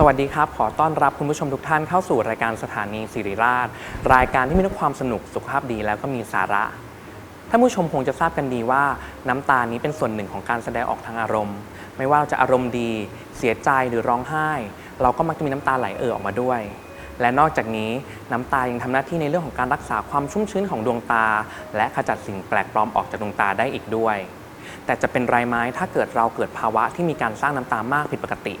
สวัสดีครับ ขอต้อนรับคุณผู้ชมทุกท่านเข้าสู่รายการสถานีสิริราช รายการที่มีทั้งความสนุกสุขภาพดีแล้วก็มีสาระท่านผู้ชมคงจะทราบกันดีว่าน้ำตานี้เป็นส่วนหนึ่งของการแสดงออกทางอารมณ์ ไม่ว่าเราจะอารมณ์ดี เสียใจหรือร้องไห้ เราก็มักจะมีน้ำตาไหลเอ่อออกมาด้วย และนอกจากนี้น้ำตายังทำหน้าที่ในเรื่องของการรักษาความชุ่มชื้นของดวงตา และขจัดสิ่งแปลกปลอมออกจากดวงตาได้อีกด้วย แต่จะเป็นไรไหมถ้าเกิดเราเกิดภาวะที่มีการสร้างน้ำตามากผิดปกติ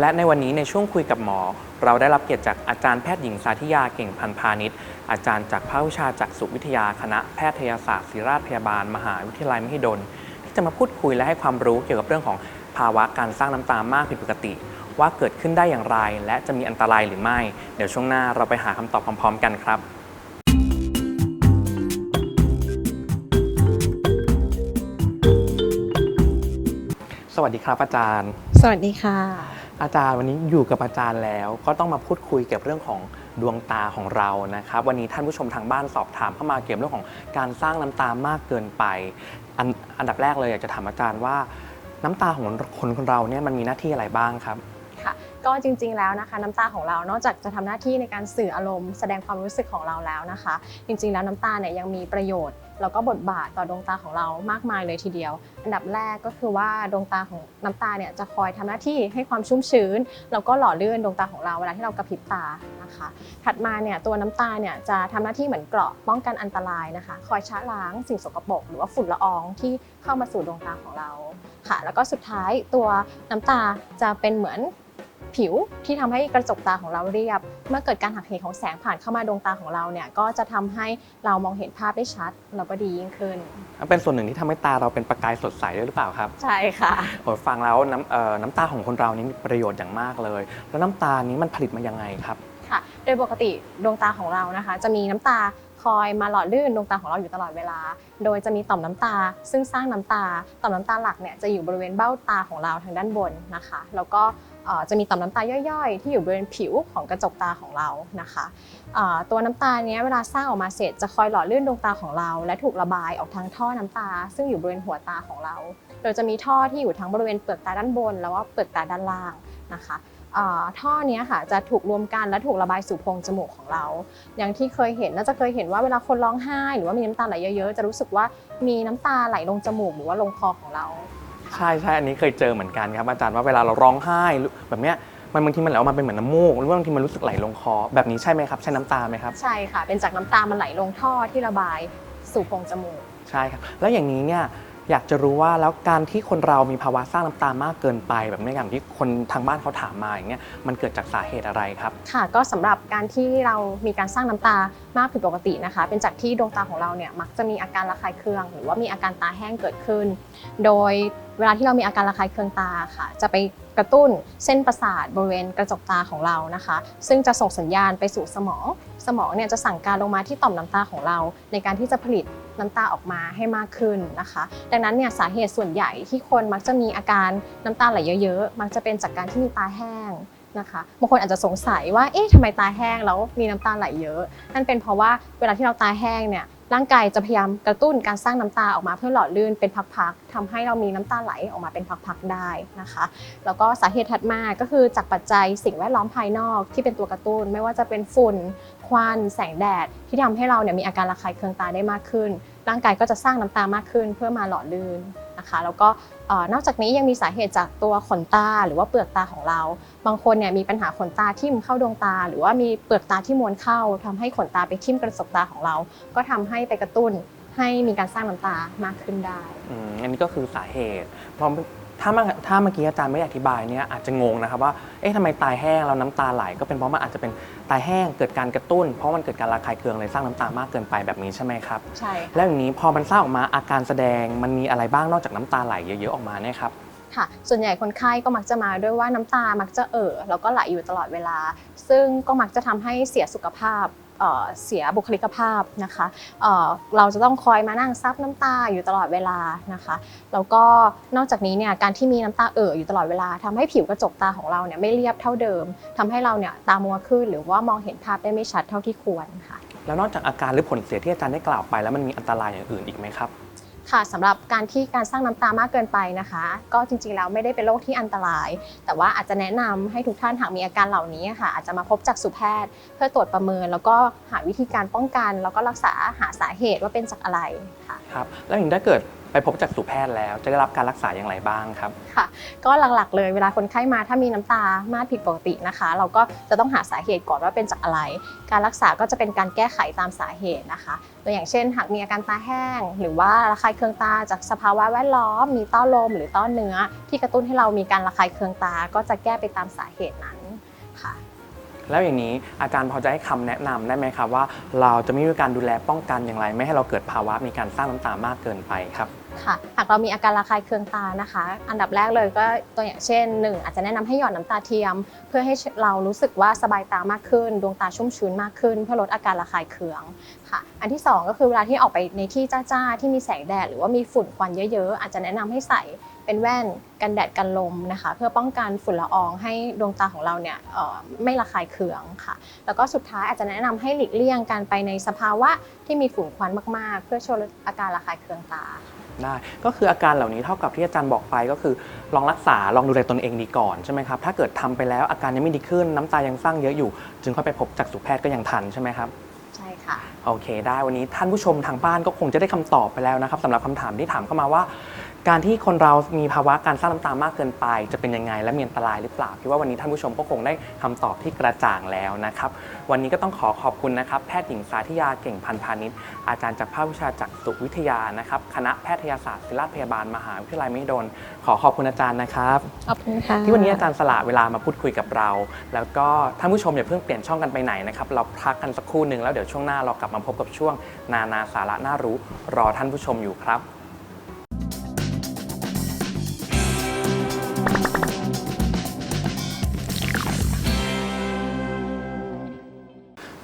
และในวันนี้ในช่วงคุยกับหมอ เราได้รับเกียรติจากอาจารย์แพทย์หญิงสาธิยาเก่งพันพาณิชย์อาจารย์จากภาควิชาจักษุวิทยาคณะแพทยศาสตร์ศิริราชพยาบาล มหาวิทยาลัยมหิดล ที่จะมาพูดคุยและให้ความรู้เกี่ยวกับเรื่องของภาวะการสร้างน้ำตามากผิดปกติ ว่าเกิดขึ้นได้อย่างไร และจะมีอันตรายหรือไม่ เดี๋ยวช่วงหน้าเราไปหาคำตอบพร้อม ๆ กันครับสวัสดีครับอาจารย์ สวัสดีค่ะ อาจารย์วันนี้อยู่กับอาจารย์แล้ว ก็ต้องมาพูดคุยเกี่ยวกับเรื่องของดวงตาของเรานะครับ วันนี้ท่านผู้ชมทางบ้านสอบถามเข้ามาเกี่ยวกับเรื่องของการสร้างน้ำตามากเกินไปอันอันดับแรกเลยอยากจะถามอาจารย์ว่า น้ำตาของคนคนเราเนี่ยมันมีหน้าที่อะไรบ้างครับ ค่ะก็จริงๆแล้วนะคะน้ำตาของเรานอกจากจะทำหน้าที่ในการสื่ออารมณ์แสดงความรู้สึกของเราแล้วนะคะ จริงๆแล้วน้ำตาเนี่ยยังมีประโยชน์ แล้วก็บทบาทต่อดวงตาของเรามากมายเลยทีเดียว อันดับแรกก็คือว่าดวงตาของน้ำตาเนี่ยจะคอยทำหน้าที่ให้ความชุ่มชื้น แล้วก็หล่อเลื่อนดวงตาของเราเวลาที่เรากระพริบตานะคะ ถัดมาเนี่ยตัวน้ำตาเนี่ยจะทำหน้าที่เหมือนเกราะป้องกันอันตรายนะคะ คอยชะล้างสิ่งสกปรกหรือว่าฝุ่นละอองที่เข้ามาสู่ดวงตาของเราค่ะ แล้วก็สุดท้ายตัวน้ำตาจะเป็นเหมือน ผิวที่ทำให้กระจกตาของเราเรียบ เมื่อเกิดการหักเหของแสงผ่านเข้ามาดวงตาของเราเนี่ยก็จะทำให้เรามองเห็นภาพได้ชัดแล้วก็ดียิ่งขึ้นเป็นส่วนหนึ่งที่ทำให้ตาเราเป็นประกายสดใสด้วยหรือเปล่าครับ ใช่ค่ะโอ้ยฟังแล้วน้ำเอ่อน้ำตาของคนเรานี่มีประโยชน์อย่างมากเลย แล้วน้ำตานี้มันผลิตมายังไงครับค่ะ โดยปกติดวงตาของเรานะคะ จะมีน้ำตาคอยมาหล่อลื่นดวงตาของเราอยู่ตลอดเวลา โดยจะมีต่อมน้ำตา ซึ่งสร้างน้ำตา ต่อมน้ำตาหลักเนี่ยจะอยู่บริเวณเบ้าตาของเราทางด้านบนนะคะ แล้วก็เอ่อ จะมีต่อมน้ำตาย่อยๆ ที่อยู่บริเวณผิวของกระจกตาของเรานะคะตัวน้ำตาเนี้ยเวลาสร้างออกมาเสร็จจะคอยหล่อลื่นดวงตาของเรา และถูกระบายออกทางท่อน้ำตา ซึ่งอยู่บริเวณหัวตาของเรา โดยจะมีท่อที่อยู่ทั้งบริเวณเปลือกตาด้านบน แล้วก็เปลือกตาด้านล่างนะคะท่อเนี้ยค่ะจะถูกรวมกันและถูกระบายสู่โพรงจมูกของเรา อย่างที่เคยเห็นน่าจะเคยเห็นว่าเวลาคนร้องไห้ หรือว่ามีน้ำตาไหลเยอะๆ จะรู้สึกว่ามีน้ำตาไหลลงจมูกหรือว่าลงคอของเรา ใช่ใช่อันนี้เคยเจอเหมือนกันครับอาจารย์ว่าเวลาเราร้องไห้หรือแบบเนี้ยมันบางทีมันไหลออกมาเป็นเหมือนน้ำมูกหรือว่าบางทีมันรู้สึกไหลลงคอแบบนี้ใช่ไหมครับ ใช่น้ำตาไหมครับ ใช่ค่ะ เป็นจากน้ำตามันไหลลงท่อที่ระบายสู่โพรงจมูก ใช่ครับ แล้วอย่างนี้เนี่ยอยากจะรู้ว่าแล้วการที่คนเรามีภาวะสร้างน้ำตามากเกินไป แบบนี้อย่างที่คนทางบ้านเขาถามมาอย่างเงี้ยมันเกิดจากสาเหตุอะไรครับ ค่ะ ก็สำหรับการที่เรามีการสร้างน้ำตามากผิดปกตินะคะ เป็นจากที่ดวงตาของเราเนี่ยมักจะมีอาการระคายเคือง หรือว่ามีอาการตาแห้งเกิดขึ้น โดย เวลาที่เรามีอาการระคายเคืองตาค่ะ จะไปกระตุ้นเส้นประสาทบริเวณกระจกตาของเรานะคะ ซึ่งจะส่งสัญญาณไปสู่สมอง สมองเนี่ยจะสั่งการลงมาที่ต่อมน้ำตาของเรา ในการที่จะผลิตน้ำตาออกมาให้มากขึ้นนะคะ ดังนั้นเนี่ยสาเหตุส่วนใหญ่ที่คนมักจะมีอาการน้ำตาไหลเยอะๆ มักจะเป็นจากการที่มีตาแห้งนะคะบางคนอาจจะสงสัยว่า เอ๊ะทำไมตาแห้งแล้วมีน้ำตาไหลเยอะ นั่นเป็นเพราะว่าเวลาที่เราตาแห้งเนี่ย ร่างกายจะพยายามกระตุ้นการสร้างน้ำตาออกมาเพื่อหล่อลื่นเป็นพักๆทำให้เรามีน้ำตาไหลออกมาเป็นพักๆได้นะคะ แล้วก็สาเหตุถัดมาก็คือจากปัจจัยสิ่งแวดล้อมภายนอกที่เป็นตัวกระตุ้น ไม่ว่าจะเป็นฝุ่น ควันแสงแดด ที่ทำให้เราเนี่ยมีอาการระคายเคืองตาได้มากขึ้น ร่างกายก็จะสร้างน้ำตามากขึ้นเพื่อมาหล่อลื่น นะคะแล้วก็นอกจากนี้ยังมีสาเหตุจากตัวขนตาหรือว่าเปลือกตาของเรา บางคนเนี่ยมีปัญหาขนตาทิ่มเข้าดวงตา หรือว่ามีเปลือกตาที่มวนเข้าทำให้ขนตาไปทิ่มกระจกตาของเรา ก็ทำให้ไปกระตุ้นให้มีการสร้างน้ำตามากขึ้นได้ อันนี้ก็คือสาเหตุเพราะ ถ้าเมื่อถ้าเมื่อกี้อาจารย์ไม่ได้อธิบายเนี่ยอาจจะงงนะครับว่า เอ๊ะทำไมตายแห้งแล้วน้ำตาไหลก็เป็นเพราะมันอาจจะเป็นตายแห้งเกิดการกระตุ้น เพราะมันเกิดการระคายเคืองเลยสร้างน้ำตามากเกินไปแบบนี้ใช่ไหมครับ ใช่ค่ะแล้วอย่างนี้พอมันสร้างออกมาอาการแสดงมันมีอะไรบ้างนอกจากน้ำตาไหลเยอะๆออกมาเนี่ยครับค่ะ ส่วนใหญ่คนไข้ก็มักจะมาด้วยว่าน้ำตามักจะเอ่อแล้วก็ไหลอยู่ตลอดเวลา ซึ่งก็มักจะทำให้เสียสุขภาพ เสียบุคลิกภาพนะคะเเราจะต้องคอยมานั่งซับน้ำตาอยู่ตลอดเวลานะคะแล้วก็นอกจากนี้เนี่ยการที่มีน้ำตาเอ่ออยู่ตลอดเวลาทำให้ผิวกระจกตาของเราเนี่ยไม่เรียบเท่าเดิมทำให้เราเนี่ยตามัวขึ้นหรือว่ามองเห็นภาพได้ไม่ชัดเท่าที่ควรค่ะแล้วนอกจากอาการหรือผลเสียที่อาจารย์ได้กล่าวไป แล้วมันมีอันตรายอย่างอื่นอีกไหมครับ ค่ะสำหรับการที่การสร้างน้ำตามากเกินไปนะคะ ก็จริงๆแล้วไม่ได้เป็นโรคที่อันตราย แต่ว่าอาจจะแนะนำให้ทุกท่านหากมีอาการเหล่านี้ค่ะ อาจจะมาพบจักษุแพทย์ เพื่อตรวจประเมิน แล้วก็หาวิธีการป้องกัน แล้วก็รักษาหาสาเหตุว่าเป็นจากอะไรค่ะครับแล้วอย่างถ้าเกิด ไปพบจักษุแพทย์แล้ว จะได้รับการรักษาอย่างไรบ้างครับ ค่ะก็หลักๆ เลยเวลาคนไข้มาถ้ามีน้ำตามากผิดปกตินะคะ เราก็จะต้องหาสาเหตุก่อนว่าเป็นจากอะไร การรักษาก็จะเป็นการแก้ไขตามสาเหตุนะคะ ตัวอย่างเช่น หากมีอาการตาแห้ง หรือว่าระคายเคืองตาจากสภาวะแวดล้อม มีต้อลมหรือต้อเนื้อ ที่กระตุ้นให้เรามีการระคายเคืองตา ก็จะแก้ไปตามสาเหตุนั้นค่ะ แล้วอย่างนี้อาจารย์พอจะให้คำแนะนำได้ไหมครับว่า เราจะมีวิธีการดูแลป้องกันอย่างไร ไม่ให้เราเกิดภาวะมีการสร้างน้ำตามากเกินไปครับ ค่ะหากเรามีอาการระคายเคืองตานะคะ อันดับแรกเลยก็ตัวอย่างเช่น 1 อาจจะแนะนำให้หยอดน้ำตาเทียม เพื่อให้เรารู้สึกว่าสบายตามากขึ้น ดวงตาชุ่มชื้นมากขึ้น เพื่อลดอาการระคายเคืองค่ะ อันที่ 2 ก็คือเวลาที่ออกไปในที่จ้าๆที่มีแสงแดดหรือว่ามีฝุ่นควันเยอะ ๆ อาจจะแนะนำให้ใส่ เป็นแว่นกันแดดกันลมนะคะ เพื่อป้องกันฝุ่นละอองให้ดวงตาของเราเนี่ยเอ่อไม่ระคายเคืองค่ะ แล้วก็สุดท้ายอาจจะแนะนำให้หลีกเลี่ยงการไปในสภาวะที่มีฝุ่นควันมากๆ เพื่อช่วยลดอาการระคายเคืองตาได้ก็คืออาการเหล่านี้เท่ากับที่อาจารย์บอกไปก็คือ ลองรักษาลองดูแลตนเองดีก่อนใช่ไหมครับถ้าเกิดทำไปแล้วอาการยังไม่ดีขึ้นน้ำตายังสร้างเยอะอยู่ จึงค่อยไปพบจักษุแพทย์ก็ยังทันใช่ไหมครับใช่ค่ะโอเค ได้วันนี้ท่านผู้ชมทางบ้านก็คงจะได้คำตอบไปแล้วนะครับสำหรับคำถามที่ถามเข้ามาว่า การที่คนเรามีภาวะการสร้างน้ำตามากเกินไป จะเป็นยังไงและมีอันตรายหรือเปล่าคิดว่าวันนี้ท่านผู้ชมก็คงได้คำตอบที่กระจ่างแล้วนะครับ วันนี้ก็ต้องขอขอบคุณนะครับแพทย์หญิงสาธิยาเก่งพันธ์พาณิชย์อาจารย์จากภาควิชาจักษุวิทยานะครับคณะแพทยศาสตร์ศิริราชพยาบาลมหาวิทยาลัยมหิดลขอขอบคุณอาจารย์นะครับขอบคุณค่ะที่วันนี้อาจารย์สละเวลามาพูดคุยกับเรา แล้วก็ท่านผู้ชมอย่าเพิ่งเปลี่ยนช่องกันไปไหนนะครับเราพักกันสักครู่หนึ่งแล้วเดี๋ยวช่วงหน้าเรากลับมาพบกับช่วงนานาสาระน่ารู้ รอท่านผู้ชมอยู่ครับ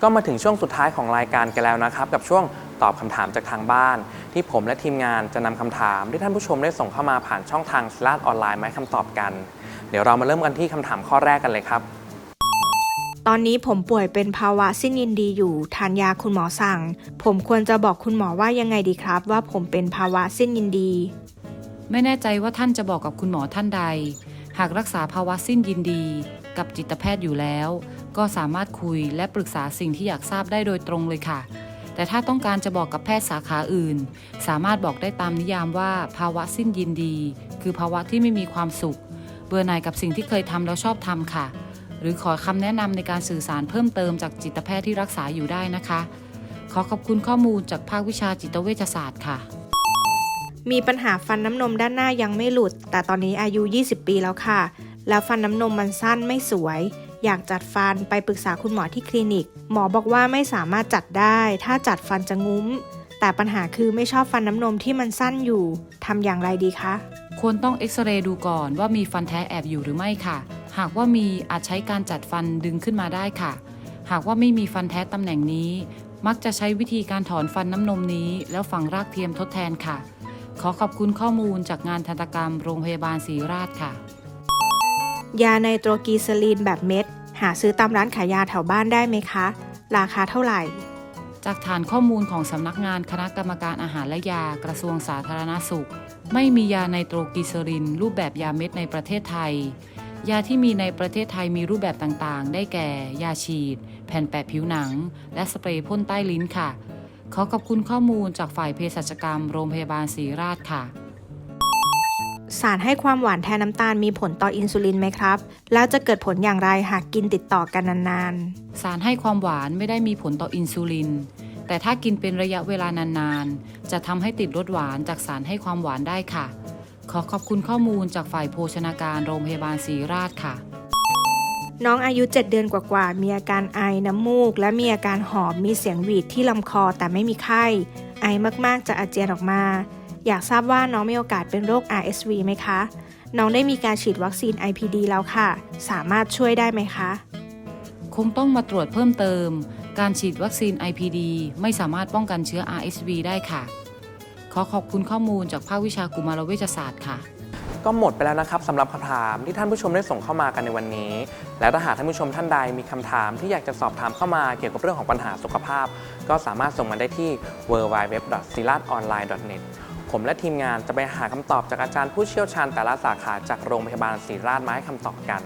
ก็มาถึงช่วงสุดท้ายของรายการกันแล้วนะครับ กับช่วงตอบคำถามจากทางบ้าน ที่ผมและทีมงานจะนำคำถามที่ท่านผู้ชมได้ส่งเข้ามาผ่านช่องทางสลาดออนไลน์มาให้คำตอบกัน เดี๋ยวเรามาเริ่มกันที่คำถามข้อแรกกันเลยครับ ตอนนี้ผมป่วยเป็นภาวะสิ้นยินดีอยู่ทานยาคุณหมอสั่ง ผมควรจะบอกคุณหมอว่ายังไงดีครับ ว่าผมเป็นภาวะสิ้นยินดี ไม่แน่ใจว่าท่านจะบอกกับคุณหมอท่านใด หากรักษาภาวะสิ้นยินดี กับจิตแพทย์อยู่แล้ว ก็สามารถคุยและปรึกษาสิ่งที่อยากทราบได้โดยตรงเลยค่ะ แต่ถ้าต้องการจะบอกกับแพทย์สาขาอื่น สามารถบอกได้ตามนิยามว่า ภาวะสิ้นยินดี คือภาวะที่ไม่มีความสุข เบื่อหน่ายกับสิ่งที่เคยทำแล้วชอบทำค่ะ หรือขอคำแนะนำในการสื่อสารเพิ่มเติมจากจิตแพทย์ที่รักษาอยู่ได้นะคะ ขอขอบคุณข้อมูลจากภาควิชาจิตเวชศาสตร์ค่ะมีปัญหาฟันน้ำนมด้านหน้ายังไม่หลุด แต่ตอนนี้อายุ 20 ปีแล้วค่ะ แล้วฟันน้ำนมมันสั้นไม่สวย อยากจัดฟันไปปรึกษาคุณหมอที่คลินิก หมอบอกว่าไม่สามารถจัดได้ ถ้าจัดฟันจะงุ้ม แต่ปัญหาคือไม่ชอบฟันน้ำนมที่มันสั้นอยู่ทำอย่างไรดีคะ ควรต้องเอ็กซเรย์ดูก่อนว่ามีฟันแท้แอบอยู่หรือไม่ค่ะ หากว่ามีอาจใช้การจัดฟันดึงขึ้นมาได้ค่ะ หากว่าไม่มีฟันแท้ตำแหน่งนี้ มักจะใช้วิธีการถอนฟันน้ำนมนี้ แล้วฝังรากเทียมทดแทนค่ะ ขอขอบคุณข้อมูลจากงานทันตกรรมโรงพยาบาลศรีราชค่ะ ยาไนโตรกีเซลีนแบบเม็ด หาซื้อตามร้านขายยาแถวบ้านได้ไหมคะ ราคาเท่าไหร่ จากฐานข้อมูลของสำนักงานคณะกรรมการอาหารและยากระทรวงสาธารณสุข ไม่มียาไนโตรกลีเซอริน รูปแบบยาเม็ดในประเทศไทย ยาที่มีในประเทศไทยมีรูปแบบต่างๆ ได้แก่ ยาฉีด แผ่นแปะผิวหนัง และสเปรย์พ่นใต้ลิ้นค่ะ ขอขอบคุณข้อมูลจากฝ่ายเภสัชกรรม โรงพยาบาลศรีราชค่ะ สารให้ความหวานแทนน้ำตาลมีผลต่ออินซูลินไหมครับ แล้วจะเกิดผลอย่างไรหากกินติดต่อกันนานสารให้ความหวานไม่ได้มีผลต่ออินซูลิน แต่ถ้ากินเป็นระยะเวลานานๆ จะทำให้ติดรสหวานจากสารให้ความหวานได้ค่ะ ขอขอบคุณข้อมูลจากฝ่ายโภชนาการโรงพยาบาลศรีราชค่ะๆน้องอายุ 7 เดือนกว่าๆ มีอาการไอน้ำมูก และมีอาการหอบมีเสียงหวีดที่ลำคอแต่ไม่มีไข้ ไอมากๆจะอาเจียนออกมา อยากทราบว่าน้องมีโอกาสเป็นโรค RSV ไหมคะ น้องได้มีการฉีดวัคซีน IPD แล้วค่ะ สามารถช่วยได้ไหมคะ คงต้องมาตรวจเพิ่มเติม การฉีดวัคซีน IPD ไม่สามารถป้องกันเชื้อ RSV ได้ค่ะ ขอขอบคุณข้อมูลจากภาควิชากุมารเวชศาสตร์ค่ะก็หมดไปแล้วนะครับสำหรับคำถามที่ท่านผู้ชมได้ส่งเข้ามากันในวันนี้ และถ้าหากท่านผู้ชมท่านใดมีคำถามที่อยากจะสอบถามเข้ามาเกี่ยวกับเรื่องของปัญหาสุขภาพ ก็สามารถส่งมาได้ที่ w w w s i l a t o n l i n e n e t ผมและทีมงานจะไปหาคำตอบจากอาจารย์ผู้เชี่ยวชาญแต่ละสาขาจากโรงพยาบาลศรีราชมาให้คำตอบกัน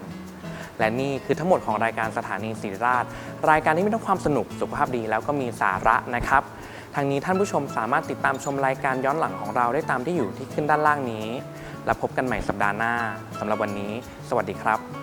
และนี่คือทั้งหมดของรายการสถานีศรีราช รายการที่มีทั้งความสนุกสุขภาพดีแล้วก็มีสาระนะครับทางนี้ท่านผู้ชมสามารถติดตามชมรายการย้อนหลังของเราได้ตามที่อยู่ที่ขึ้นด้านล่างนี้ และพบกันใหม่สัปดาห์หน้าสำหรับวันนี้ สวัสดีครับ